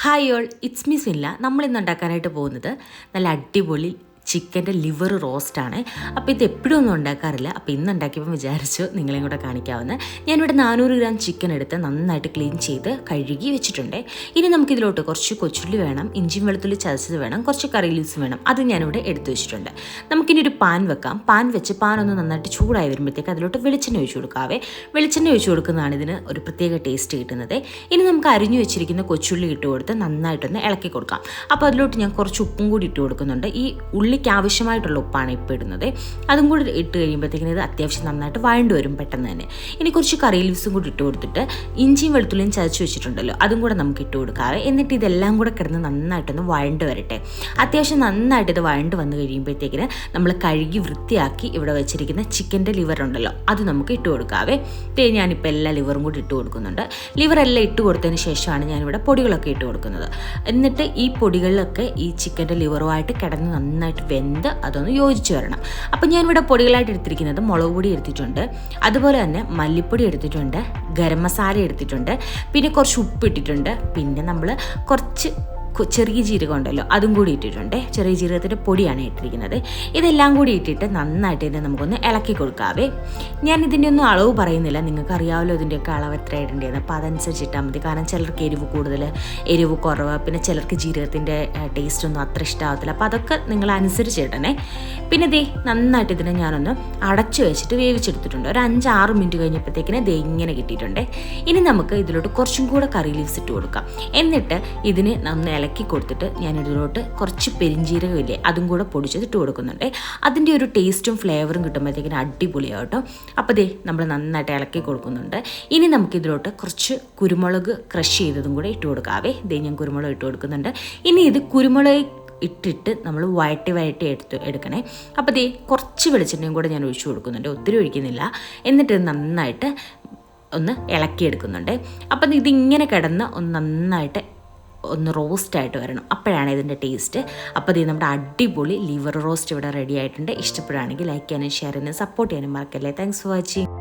Hi all it's me Silla നമ്മളിന്ന് ഉണ്ടാക്കാനായിട്ട് പോകുന്നത് നല്ല അടിപൊളി ചിക്കന്റെ ലിവർ റോസ്റ്റാണ്. അപ്പോൾ ഇത് എപ്പോഴും ഒന്നും ഉണ്ടാക്കാറില്ല. അപ്പോൾ ഇന്ന് ഉണ്ടാക്കിയപ്പോൾ വിചാരിച്ചു നിങ്ങളെയും കൂടെ കാണിക്കാവുന്ന. ഞാനിവിടെ നാനൂറ് ഗ്രാം ചിക്കൻ എടുത്ത് നന്നായിട്ട് ക്ലീൻ ചെയ്ത് കഴുകി വെച്ചിട്ടുണ്ട്. ഇനി നമുക്കിതിലോട്ട് കുറച്ച് കൊച്ചുള്ളി വേണം ഇഞ്ചിയും വെളുത്തുള്ളി ചതച്ചത് വേണം കുറച്ച് കറി ലീവ്സ് വേണം. അത് ഞാനിവിടെ എടുത്തു വെച്ചിട്ടുണ്ട്. നമുക്കിനി ഒരു പാൻ വെക്കാം. പാൻ വെച്ച് പാൻ ഒന്ന് നന്നായിട്ട് ചൂടായി വരുമ്പോഴത്തേക്ക് അതിലോട്ട് വെളിച്ചെണ്ണ ഒഴിച്ചു കൊടുക്കാവേ. വെളിച്ചെണ്ണ ഒഴിച്ചു കൊടുക്കുന്നതാണ് ഇതിന് ഒരു പ്രത്യേക ടേസ്റ്റ് കിട്ടുന്നത്. ഇനി നമുക്ക് അരിഞ്ഞു വെച്ചിരിക്കുന്ന കൊച്ചുള്ളി ഇട്ട് കൊടുത്ത് നന്നായിട്ടൊന്ന് ഇളക്കി കൊടുക്കാം. അപ്പോൾ അതിലോട്ട് ഞാൻ കുറച്ച് ഉപ്പും കൂടി ഇട്ട് കൊടുക്കുന്നുണ്ട്. ഈ ഉള്ളിക്ക് ആവശ്യമായിട്ടുള്ള ഉപ്പാണ് ഇപ്പോൾ ഇടുന്നത്. അതും കൂടി ഇട്ട് കഴിയുമ്പോഴത്തേക്കിന് ഇത് അത്യാവശ്യം നന്നായിട്ട് വഴണ്ട് വരും പെട്ടെന്ന് തന്നെ. ഇനി കുറച്ച് കറി ലീവ്സും കൂടി ഇട്ട് കൊടുത്തിട്ട് ഇഞ്ചിയും വെളുത്തുള്ളിയും ചതച്ച് വെച്ചിട്ടുണ്ടല്ലോ അതും കൂടെ നമുക്ക് ഇട്ട് കൊടുക്കാവേ എന്നിട്ട് ഇതെല്ലാം കൂടെ കിടന്ന് നന്നായിട്ടൊന്ന് വഴണ്ട് വരട്ടെ. അത്യാവശ്യം നന്നായിട്ട് ഇത് വഴണ്ട് വന്നു കഴിയുമ്പോഴത്തേക്കിന് നമ്മൾ കഴുകി വൃത്തിയാക്കി ഇവിടെ വെച്ചിരിക്കുന്ന ചിക്കന്റെ ലിവർ ഉണ്ടല്ലോ അത് നമുക്ക് ഇട്ട് കൊടുക്കാവേ. ഇതേ ഞാനിപ്പോൾ എല്ലാ ലിവറും കൂടി ഇട്ട് കൊടുക്കുന്നുണ്ട്. ലിവർ എല്ലാം ഇട്ട് കൊടുത്തതിന് ശേഷമാണ് ഞാനിവിടെ പൊടികളൊക്കെ ഇട്ട് കൊടുക്കുന്നത്. എന്നിട്ട് ഈ പൊടികളിലൊക്കെ ഈ ചിക്കന്റെ ലിവറുമായിട്ട് കിടന്ന് നന്നായിട്ട് വെന്ത് അതൊന്ന് യോജിച്ച് വരണം. അപ്പം ഞാനിവിടെ പൊടികളായിട്ട് എടുത്തിരിക്കുന്നത് മുളക് പൊടി എടുത്തിട്ടുണ്ട്. അതുപോലെ തന്നെ മല്ലിപ്പൊടി എടുത്തിട്ടുണ്ട്. ഗരം മസാല എടുത്തിട്ടുണ്ട്. പിന്നെ കുറച്ച് ഉപ്പ് ഇട്ടിട്ടുണ്ട് പിന്നെ നമ്മൾ കുറച്ച് ചെറിയ ജീരകം ഉണ്ടല്ലോ അതും കൂടി ഇട്ടിട്ടുണ്ട്. ചെറിയ ജീരകത്തിന്റെ പൊടിയാണ് ഇട്ടിരിക്കുന്നത്. ഇതെല്ലാം കൂടി ഇട്ടിട്ട് നന്നായിട്ട് ഇതിനെ നമുക്കൊന്ന് ഇളക്കി കൊടുക്കാവേ. ഞാൻ ഇതിന്റെ ഒന്നും അളവ് പറയുന്നില്ല. നിങ്ങൾക്ക് അറിയാമല്ലോ ഇതിന്റെയൊക്കെ അളവ് എത്ര ഇടേണ്ടതെന്ന് അപ്പോൾ അതനുസരിച്ച് ഇട്ടാൽ മതി. കാരണം ചിലർക്ക് എരിവ് കൂടുതൽ എരിവ് കുറവ് പിന്നെ ചിലർക്ക് ജീരകത്തിന്റെ ടേസ്റ്റ് ഒന്നും അത്ര ഇഷ്ടമാവത്തില്ല അപ്പോൾ അതൊക്കെ നിങ്ങൾ അനുസരിച്ച് ഇടണേ പിന്നെ ദേ നന്നായിട്ട് ഇതിനെ ഞാനൊന്ന് അടച്ചു വെച്ചിട്ട് വേവിച്ചെടുത്തിട്ടുണ്ട്. ഒരു അഞ്ചാറ് മിനിറ്റ് കഴിഞ്ഞപ്പോഴത്തേക്കിന് ദേ ഇങ്ങനെ കിട്ടിയിട്ടുണ്ട്. ഇനി നമുക്ക് ഇതിലോട്ട് കുറച്ചും കൂടെ കറി ലീവ്സ് ഇട്ട് കൊടുക്കാം. എന്നിട്ട് ഇതിന് ഒന്ന് ഇളക്കി കൊടുത്തിട്ട് ഞാൻ ഇതിലോട്ട് കുറച്ച് പെരിഞ്ചീരകം ഇല്ലേ അതും കൂടെ പൊടിച്ചത് ഇട്ട് കൊടുക്കുന്നുണ്ട്. അതിന്റെ ഒരു ടേസ്റ്റും ഫ്ലേവറും കിട്ടുമ്പോഴത്തേക്കിന് അടിപൊളിയാവും കേട്ടോ. അപ്പോൾ ദേ നമ്മൾ നന്നായിട്ട് ഇളക്കി കൊടുക്കുന്നുണ്ട്. ഇനി നമുക്കിതിലോട്ട് കുറച്ച് കുരുമുളക് ക്രഷ് ചെയ്തതും കൂടെ ഇട്ട് കൊടുക്കാവേ ദേ ഞാൻ കുരുമുളക് ഇട്ട് കൊടുക്കുന്നുണ്ട്. ഇനി ഇത് കുരുമുളക് ഇട്ടിട്ട് നമ്മൾ വയറ്റി വയറ്റി എടുത്ത് എടുക്കണേ. അപ്പോൾ ദേ കുറച്ച് വെളിച്ചെണ്ണയും കൂടെ ഞാൻ ഒഴിച്ചു കൊടുക്കുന്നുണ്ട്. ഒത്തിരി ഒഴിക്കുന്നില്ല. എന്നിട്ട് നന്നായിട്ട് ഒന്ന് ഇളക്കിയെടുക്കുന്നുണ്ട്. അപ്പം ഇതിങ്ങനെ കിടന്ന് ഒന്ന് നന്നായിട്ട് ഒന്ന് റോസ്റ്റായിട്ട് വരണം. അപ്പോഴാണ് ഇതിന്റെ ടേസ്റ്റ് അപ്പോൾ ഇത് നമ്മുടെ അടിപൊളി ലിവർ റോസ്റ്റ് ഇവിടെ റെഡി ആയിട്ടുണ്ട്. ഇഷ്ടപ്പെടുകയാണെങ്കിൽ ലൈക്ക് ചെയ്യാനും ഷെയർ ചെയ്യാനും സപ്പോർട്ട് ചെയ്യാനും മറക്കല്ലേ. Thanks for watching